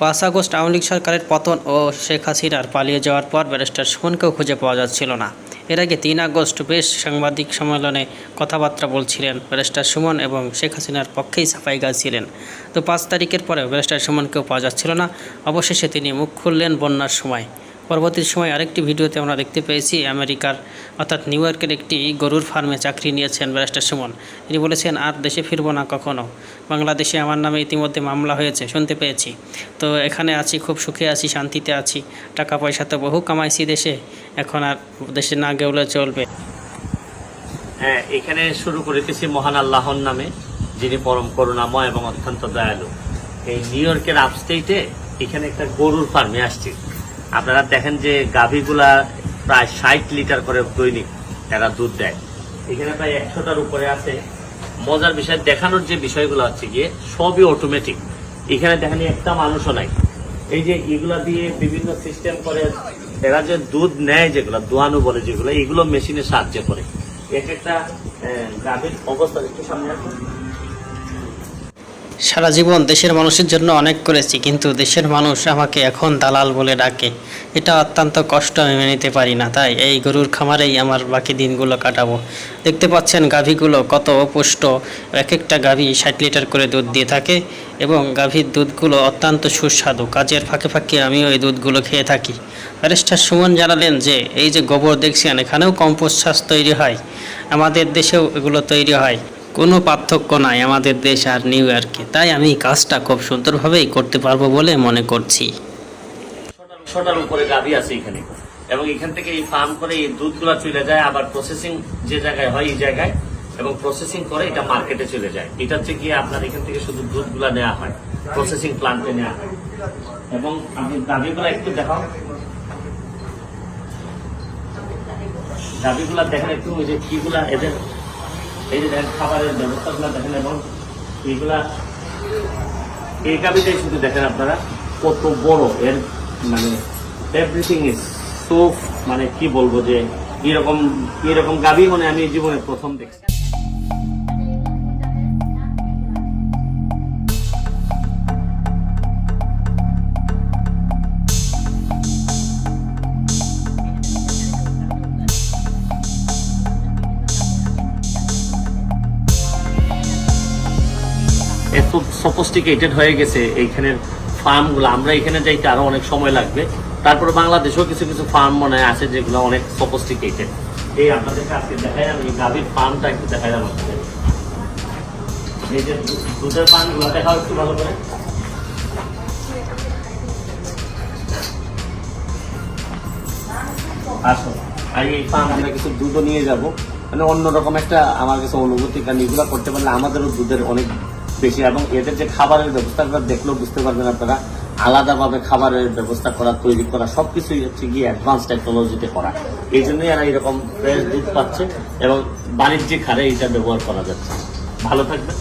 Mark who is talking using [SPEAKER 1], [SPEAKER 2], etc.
[SPEAKER 1] পাঁচ আগস্ট আওয়ামী লীগ সরকারের পতন ও শেখ হাসিনার পালিয়ে যাওয়ার পর ব্যারিস্টার সুমনকেও খুঁজে পাওয়া যাচ্ছিল না। এর আগে তিন আগস্ট বেশ সাংবাদিক সম্মেলনে কথাবার্তা বলছিলেন ব্যারিস্টার সুমন এবং শেখ হাসিনার পক্ষেই সাফাই গাইছিলেন। তো পাঁচ তারিখের পরে ব্যারিস্টার সুমনকেও পাওয়া যাচ্ছিল না। অবশেষে তিনি মুখ খুললেন বন্যার সময়। পরবর্তী সময় আরেকটি ভিডিওতে আমরা দেখতে পেয়েছি আমেরিকার, অর্থাৎ নিউ ইয়র্কের একটি গরুর ফার্মে চাকরি নিয়েছেন ব্যারিস্টার সুমন। তিনি বলেছেন, আর দেশে ফিরবো না কখনো। বাংলাদেশে আমার নামে ইতিমধ্যে মামলা হয়েছে, শুনতে পেয়েছি। তো এখানে আছি, খুব সুখে আছি, শান্তিতে আছি। টাকা পয়সা তো বহু কামাইছি দেশে, এখন আর দেশে না গেলে চলবে।
[SPEAKER 2] হ্যাঁ এখানে শুরু করেছি মহান আল্লাহর নামে, যিনি পরম করুণাময় এবং অত্যন্ত দয়ালু। এই নিউ ইয়র্কের আপস্টেটে এখানে একটা গরুর ফার্মে আসছি। আপনারা দেখেন যে গাভীগুলা প্রায় ষাট লিটার করে দৈনিক এরা দুধ দেয়। এখানে প্রায় একশোটার উপরে আছে। মজার বিষয়, দেখানোর যে বিষয়গুলো হচ্ছে গিয়ে সবই অটোমেটিক এখানে দেখেন একটা মানুষও নাই। এই যে এগুলা দিয়ে বিভিন্ন সিস্টেম করে, এরা যে দুধ নেয় যেগুলো দোয়ানো বলে যেগুলো, এগুলো মেশিনে সাহায্য করে। এক একটা গাভীর অবস্থা একটু সামনে আসুন।
[SPEAKER 1] সারা জীবন দেশের মানুষের জন্য অনেক করেছি, কিন্তু দেশের মানুষ আমাকে এখন দালাল বলে ডাকে। এটা অত্যন্ত কষ্ট, আমি মেনে নিতে পারি না, তাই এই গরুর খামারেই আমার বাকি দিনগুলো কাটাবো। দেখতে পাচ্ছেন গাভীগুলো কত অপুষ্ট এক একটা গাভী ষাট লিটার করে দুধ দিয়ে থাকে এবং গাভীর দুধগুলো অত্যন্ত সুস্বাদু। কাজের ফাঁকে ফাঁকে আমিও এই দুধগুলো খেয়ে থাকি। ব্যারিস্টার সুমন জানালেন যে, এই যে গোবর দেখছেন, এখানেও কম্পোস্ট চাষ তৈরি হয়। আমাদের দেশেও এগুলো তৈরি হয়। কোনো পার্থক্য নাই, আমাদের দেশ আর নিউ ইয়র্কে তাই আমি কাজটা খুব সুন্দরভাবেই করতে পারব বলে মনে করছি।
[SPEAKER 2] ছটার উপরে গাভী আছে এখানে। এবং এখান থেকে এই ফার্ম করে এই দুধগুলা চলে যায়, আবার প্রসেসিং যে জায়গায় হয় এই জায়গায়, এবং প্রসেসিং করে এটা মার্কেটে চলে যায়। এটা হচ্ছে গিয়ে আপনার এখান থেকে শুধু দুধগুলা নেওয়া হয় প্রসেসিং প্লান্টে নেওয়া হয়? এবং আপনি গাভীগুলা একটু দেখাও। গাভীগুলা দেখেন একটু, ওই যে কিগুলা এদের এই যে দেখেন, খাবারের ব্যবস্থাগুলো দেখেন এবং এইগুলা এই কাবিটাই শুধু দেখেন আপনারা, কত বড় এর মানে এভরিথিং ইজ সো মানে কি বলব যে এরকম এরকম গাবি মানে আমি জীবনে প্রথম দেখছি। এত সফিস্টিকেটেড হয়ে গেছে এইখানের ফার্মগুলো। আমরা এখানে যাইতে আরও অনেক সময় লাগবে। তারপরে বাংলাদেশেও কিছু কিছু ফার্ম মনে আছে যেগুলো অনেক সফিস্টিকেটেড এই আপনাদেরকে আজকে দেখাই আমি গাভীর ফার্মটা একটু দেখাই আপনাদের। এই যে দুধের দেখাও একটু ভালো করে। আসো। আর এই ফার্ম আমরা কিছু দুধও নিয়ে যাব। মানে অন্যরকম একটা আমার কাছে অনুভূতি কারণ এগুলো করতে পারলে আমাদেরও দুধের অনেক বেশি এবং এদের যে খাবারের ব্যবস্থাটা দেখলেও বুঝতে পারবেন আপনারা, আলাদাভাবে খাবারের ব্যবস্থা করা, তৈরি করা সব কিছুই হচ্ছে গিয়ে অ্যাডভান্স টেকনোলজিতে করা এই জন্যই এরা এরকম ফ্রেশ দুধ পাচ্ছে এবং বাণিজ্যিক হারে এটা ব্যবহার করা যাচ্ছে ভালো থাকবে।